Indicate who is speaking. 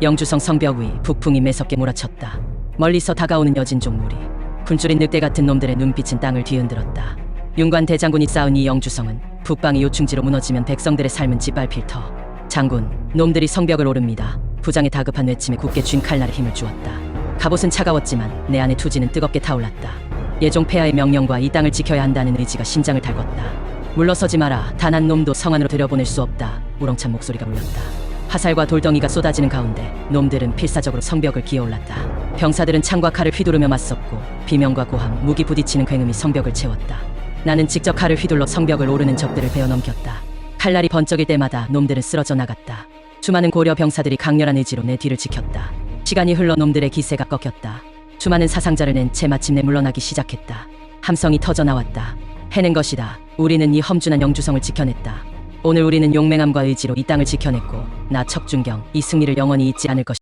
Speaker 1: 영주성 성벽 위 북풍이 매섭게 몰아쳤다. 멀리서 다가오는 여진 종무리. 굶주린 늑대 같은 놈들의 눈빛은 땅을 뒤흔들었다. 윤관 대장군이 쌓은 이 영주성은 북방이 요충지로 무너지면 백성들의 삶은 짓밟힐 터. 장군, 놈들이 성벽을 오릅니다. 부장의 다급한 외침에 굳게 쥔 칼날에 힘을 주었다. 갑옷은 차가웠지만 내 안의 투지는 뜨겁게 타올랐다. 예종 폐하의 명령과 이 땅을 지켜야 한다는 의지가 심장을 달궜다. 물러서지 마라. 단 한 놈도 성 안으로 들여보낼 수 없다. 우렁찬 목소리가 울렸다. 화살과 돌덩이가 쏟아지는 가운데 놈들은 필사적으로 성벽을 기어올랐다. 병사들은 창과 칼을 휘두르며 맞섰고 비명과 고함, 무기 부딪히는 굉음이 성벽을 채웠다. 나는 직접 칼을 휘둘러 성벽을 오르는 적들을 베어 넘겼다. 칼날이 번쩍일 때마다 놈들은 쓰러져 나갔다. 수많은 고려 병사들이 강렬한 의지로 내 뒤를 지켰다. 시간이 흘러 놈들의 기세가 꺾였다. 수많은 사상자를 낸 채 마침내 물러나기 시작했다. 함성이 터져 나왔다. 해낸 것이다. 우리는 이 험준한 영주성을 지켜냈다. 오늘 우리는 용맹함과 의지로 이 땅을 지켜냈고 나 척준경 이 승리를 영원히 잊지 않을 것이다.